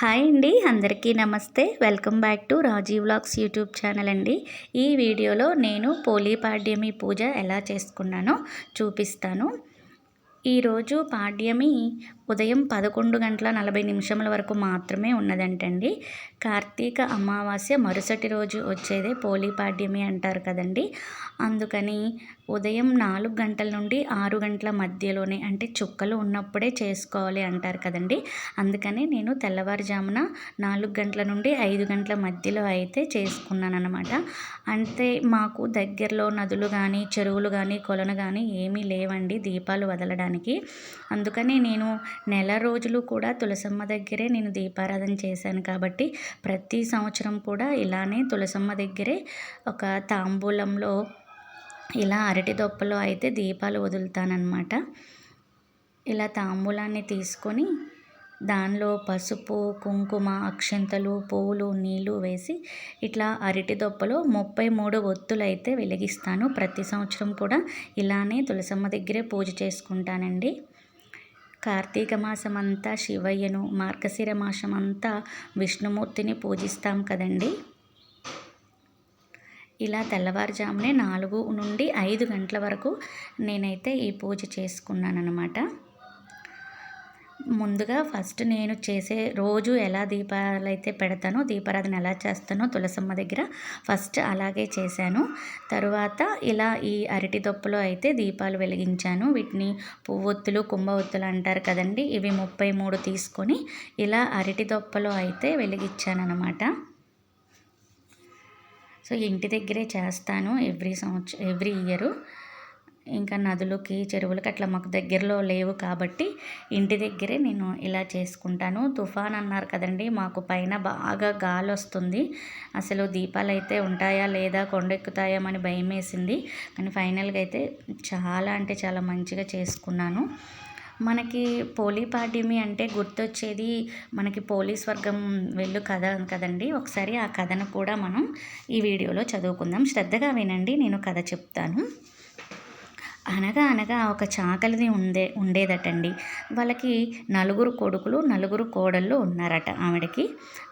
Hi అండి అందరికీ నమస్తే. Welcome back to Rajeev vlogs YouTube channel అండి. ఈ వీడియోలో నేను పోలీపాడ్యమి పూజ ఎలా చేసుకున్నానో చూపిస్తాను. ఈరోజు పాడ్యమి ఉదయం పదకొండు గంటల నలభై నిమిషముల వరకు మాత్రమే ఉన్నదంటండి. కార్తీక అమావాస్య మరుసటి రోజు వచ్చేదే పోలీపాడ్యమి అంటారు కదండి. అందుకని ఉదయం నాలుగు గంటల నుండి ఆరు గంటల మధ్యలోనే అంటే చుక్కలు ఉన్నప్పుడే చేసుకోవాలి అంటారు కదండి. అందుకని నేను తెల్లవారుజామున నాలుగు గంటల నుండి ఐదు గంటల మధ్యలో అయితే చేసుకున్నాను అనమాట అంటే మాకు దగ్గరలో నదులు కానీ చెరువులు కానీ కొలను కానీ ఏమీ లేవండి దీపాలు వదలడానికి. అందుకని నేను నెల రోజులు కూడా తులసమ్మ దగ్గరే నేను దీపారాధన చేశాను కాబట్టి ప్రతి సంవత్సరం కూడా ఇలానే తులసమ్మ దగ్గరే ఒక తాంబూలంలో ఇలా అరటి దొప్పలో అయితే దీపాలు వదులుతానమాట ఇలా తాంబూలాన్ని తీసుకొని దానిలో పసుపు కుంకుమ అక్షంతలు పువ్వులు నీళ్ళు వేసి ఇట్లా అరటి దొప్పలో ముప్పై మూడు ఒత్తులు అయితే వెలిగిస్తాను. ప్రతి సంవత్సరం కూడా ఇలానే తులసమ్మ దగ్గరే పూజ చేసుకుంటానండి. కార్తీక మాసం అంతా శివయ్యను మార్గశిర మాసం అంతా విష్ణుమూర్తిని పూజిస్తాం కదండి. ఇలా తెల్లవారుజామునే నాలుగు నుండి ఐదు గంటల వరకు నేనైతే ఈ పూజ చేసుకున్నాను అనమాట ముందుగా ఫస్ట్ నేను చేసే రోజు ఎలా దీపాలు అయితే పెడతానో దీపారాధన ఎలా చేస్తానో తులసమ్మ దగ్గర ఫస్ట్ అలాగే చేశాను. తరువాత ఇలా ఈ అరటి దొప్పలో అయితే దీపాలు వెలిగించాను. వీటిని పువ్వొత్తులు కుంభవొత్తులు అంటారు కదండి ఇవి ముప్పై మూడు తీసుకొని ఇలా అరటి దొప్పలో అయితే వెలిగించాను అనమాట సో ఇంటి దగ్గరే చేస్తాను ఎవ్రీ సంవత్సరం ఎవ్రీ ఇయరు. ఇంకా నదులకి చెరువులకి అట్లా మాకు దగ్గరలో లేవు కాబట్టి ఇంటి దగ్గరే నేను ఇలా చేసుకుంటాను. తుఫాన్ అన్నారు కదండి మాకు పైన బాగా గాలి వస్తుంది అసలు దీపాలు అయితే ఉంటాయా లేదా కొండెక్కుతాయామని భయం వేసింది కానీ ఫైనల్గా అయితే చాలా అంటే చాలా మంచిగా చేసుకున్నాను. మనకి పోలీపాడ్యమి అంటే గుర్తొచ్చేది మనకి పోలీస్ వర్గం వెళ్ళు కథ కదండి. ఒకసారి ఆ కథను కూడా మనం ఈ వీడియోలో చదువుకుందాం. శ్రద్ధగా వినండి నేను కథ చెప్తాను. అనగా అనగా ఒక చాకలిది ఉండే ఉండేదటండి. వాళ్ళకి నలుగురు కొడుకులు నలుగురు కోడళ్ళు ఉన్నారట ఆవిడకి.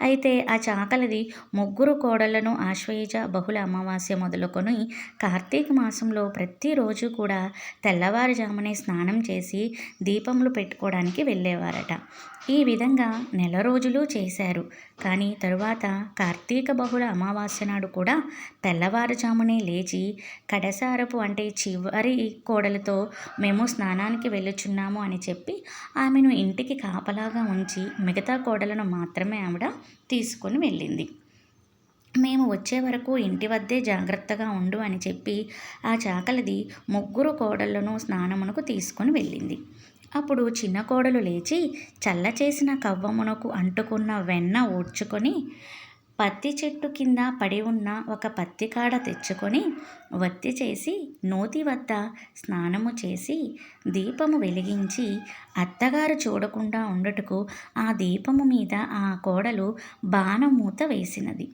అయితే ఆ చాకలిది ముగ్గురు కోడళ్ళను ఆశ్వయుజ బహుళ అమావాస్య మొదలుకొని కార్తీక మాసంలో ప్రతిరోజు కూడా తెల్లవారుజామునే స్నానం చేసి దీపములు పెట్టుకోవడానికి వెళ్ళేవారట. ఈ విధంగా నెల రోజులు చేశారు. కానీ తరువాత కార్తీక బహుళ అమావాస్య నాడు కూడా తెల్లవారుజామునే లేచి కడసారపు అంటే చివరి కోడలతో మేము స్నానానికి వెళ్ళుచున్నాము అని చెప్పి ఆమెను ఇంటికి కాపలాగా ఉంచి మిగతా కోడలను మాత్రమే ఆవిడ తీసుకొని వెళ్ళింది. మేము వచ్చే వరకు ఇంటి వద్దే జాగ్రత్తగా ఉండు అని చెప్పి ఆ చాకలిది ముగ్గురు కోడళ్ళను స్నానమునకు తీసుకొని వెళ్ళింది. అప్పుడు చిన్న కోడలు లేచి చల్ల చేసిన కవ్వమునకు అంటుకున్న వెన్న ఊడ్చుకొని పత్తి చెట్టు కింద పడి ఉన్న ఒక పత్తి కాడ తెచ్చుకొని వత్తి చేసి నోతి వద్ద స్నానము చేసి దీపము వెలిగించి అత్తగారు చూడకుండా ఉండటకు ఆ దీపము మీద ఆ కోడలు బాణమూత వేసినది.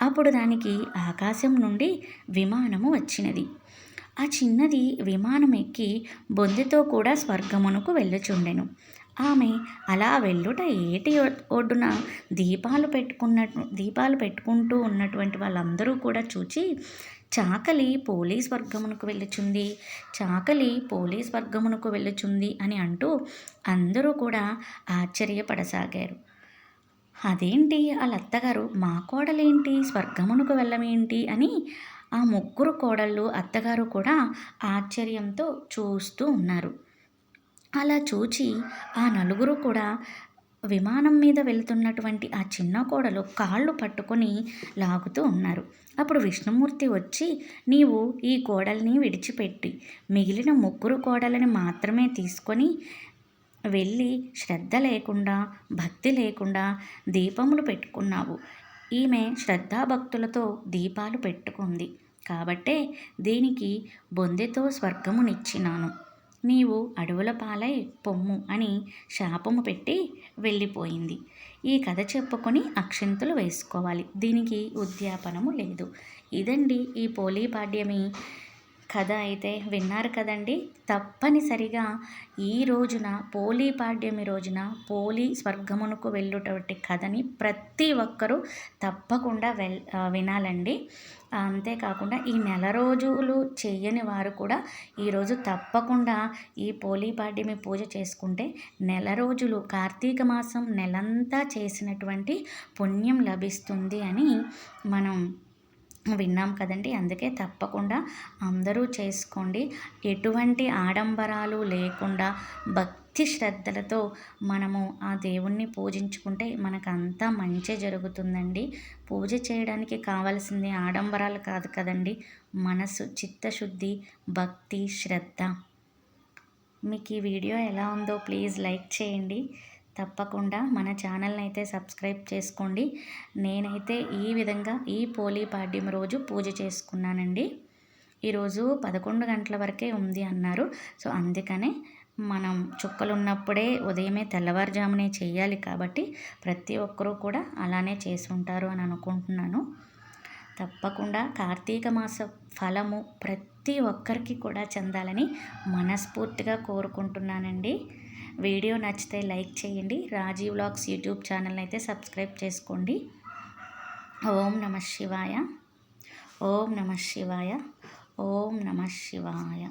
అప్పుడు దానికి ఆకాశం నుండి విమానము వచ్చినది. ఆ చిన్నది విమానం ఎక్కి బొందితో కూడా స్వర్గమునకు వెళ్ళుచుండెను. ఆమె అలా వెళ్ళుట ఏటి ఒడ్డున దీపాలు పెట్టుకున్న దీపాలు పెట్టుకుంటూ ఉన్నటువంటి వాళ్ళందరూ కూడా చూచి చాకలి పోలీస్ వర్గమునకు వెళ్ళుచుంది చాకలి పోలీస్ వర్గమునకు వెళ్ళుచుంది అని అంటూ అందరూ కూడా ఆశ్చర్యపడసాగారు. అదేంటి వాళ్ళ అత్తగారు మా కోడలేంటి? స్వర్గమునకు వెళ్ళమేంటి? అని ఆ ముగ్గురు కోడళ్ళు అత్తగారు కూడా ఆశ్చర్యంతో చూస్తూ ఉన్నారు. అలా చూచి ఆ నలుగురు కూడా విమానం మీద వెళ్తున్నటువంటి ఆ చిన్న కోడలు కాళ్ళు పట్టుకొని లాగుతూ ఉన్నారు. అప్పుడు విష్ణుమూర్తి వచ్చి నీవు ఈ కోడల్ని విడిచిపెట్టి మిగిలిన ముగ్గురు కోడలని మాత్రమే తీసుకొని వెళ్ళి శ్రద్ధ లేకుండా భక్తి లేకుండా దీపములు పెట్టుకున్నావు. ఈమె శ్రద్ధాభక్తులతో దీపాలు పెట్టుకుంది. కాబట్టే దీనికి బొందెతో స్వర్గమునిచ్చినాను. నీవు అడవుల పాలై పొమ్ము అని శాపము పెట్టి వెళ్ళిపోయింది. ఈ కథ చెప్పుకొని అక్షంతులు వేసుకోవాలి. దీనికి ఉద్యాపనము లేదు. ఇదండి ఈ పోలీపాడ్యమి కథ అయితే విన్నారు కదండి. తప్పనిసరిగా ఈ రోజున పోలీ పాడ్యమి రోజున పోలీ స్వర్గమునకు వెళ్ళేటువంటి కథని ప్రతి ఒక్కరూ తప్పకుండా వెల్ వినాలండి. అంతేకాకుండా ఈ నెల రోజులు చేయని వారు కూడా ఈరోజు తప్పకుండా ఈ పోలీ పాడ్యమి పూజ చేసుకుంటే నెల రోజులు కార్తీక మాసం నెలంతా చేసినటువంటి పుణ్యం లభిస్తుంది అని మనం విన్నాం కదండి. అందుకే తప్పకుండా అందరూ చేసుకోండి. ఎటువంటి ఆడంబరాలు లేకుండా భక్తి శ్రద్ధలతో మనము ఆ దేవుణ్ణి పూజించుకుంటే మనకు అంతా మంచి జరుగుతుందండి. పూజ చేయడానికి కావాల్సింది ఆడంబరాలు కాదు కదండి. మనసు చిత్తశుద్ధి భక్తి శ్రద్ధ. మీకు ఈ వీడియో ఎలా ఉందో ప్లీజ్ లైక్ చేయండి. తప్పకుండా మన ఛానల్ని అయితే సబ్స్క్రైబ్ చేసుకోండి. నేనైతే ఈ విధంగా ఈ పోలీ పాడ్యం రోజు పూజ చేసుకున్నానండి. ఈరోజు పదకొండు గంటల వరకే ఉంది అన్నారు. సో అందుకనే మనం చుక్కలు ఉన్నప్పుడే ఉదయమే తెల్లవారుజామునే చేయాలి కాబట్టి ప్రతి ఒక్కరూ కూడా అలానే చేసి ఉంటారు అని అనుకుంటున్నాను. తప్పకుండా కార్తీక మాస ఫలము ప్రతి ఒక్కరికి కూడా చెందాలని మనస్ఫూర్తిగా కోరుకుంటున్నానండి. వీడియో నచ్చితే లైక్ చేయండి. రాజీవ్ వ్లాగ్స్ యూట్యూబ్ ఛానల్ అయితే సబ్స్క్రైబ్ చేసుకోండి. ఓం నమ శివాయ. ఓం నమ శివాయ. ఓం నమ శివాయ.